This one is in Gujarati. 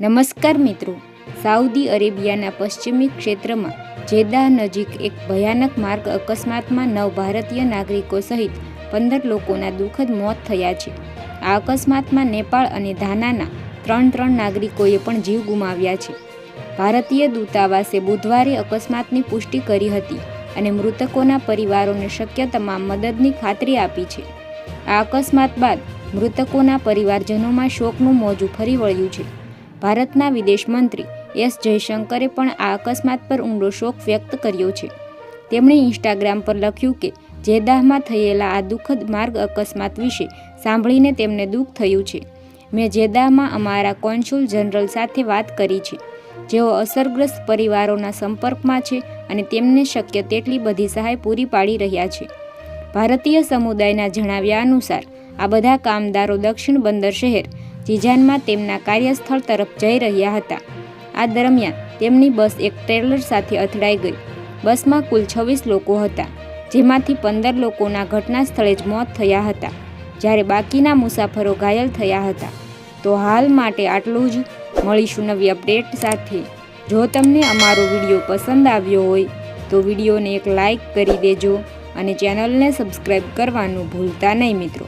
નમસ્કાર મિત્રો. સાઉદી અરેબિયાના પશ્ચિમી ક્ષેત્રમાં જેદાહ નજીક એક ભયાનક માર્ગ અકસ્માતમાં નવ ભારતીય નાગરિકો સહિત પંદર લોકોના દુઃખદ મોત થયા છે. આ અકસ્માતમાં નેપાળ અને ધાનાના ત્રણ ત્રણ નાગરિકોએ પણ જીવ ગુમાવ્યા છે. ભારતીય દૂતાવાસે બુધવારે અકસ્માતની પુષ્ટિ કરી હતી અને મૃતકોના પરિવારોને શક્ય તમામ મદદની ખાતરી આપી છે. આ અકસ્માત બાદ મૃતકોના પરિવારજનોમાં શોકનું મોજું ફરી વળ્યું છે. ભારતના વિદેશ મંત્રી એસ જયશંકરે પણ આ અકસ્માત પર ઊંડો શોક વ્યક્ત કર્યો છે. તેમણે ઇન્સ્ટાગ્રામ પર લખ્યું કે, જેદાહમાં થયેલા આ દુઃખદ માર્ગ અકસ્માત વિશે સાંભળીને તેમને દુઃખ થયું છે. મેં જેદાહમાં અમારા કોન્સ્યુલ જનરલ સાથે વાત કરી છે. જેઓ અસરગ્રસ્ત પરિવારોના સંપર્કમાં છે અને તેમને શક્ય તેટલી બધી સહાય પૂરી પાડી રહ્યા છે. ભારતીય સમુદાયના જણાવ્યા અનુસાર, આ બધા કામદારો દક્ષિણ બંદર શહેર જીજાનમાં તેમના કાર્યસ્થળ તરફ જઈ રહ્યા હતા. આ દરમિયાન તેમની બસ એક ટ્રેલર સાથે અથડાઈ ગઈ. બસમાં કુલ છવ્વીસ લોકો હતા, જેમાંથી પંદર લોકોના ઘટના સ્થળે જ મોત થયા હતા, જ્યારે બાકીના મુસાફરો ઘાયલ થયા હતા. તો હાલ માટે આટલું જ. મળીશું નવી અપડેટ સાથે. જો તમને અમારો વીડિયો પસંદ આવ્યો હોય, તો વિડીયોને એક લાઈક કરી દેજો અને ચેનલને સબસ્ક્રાઈબ કરવાનું ભૂલતા નહીં મિત્રો.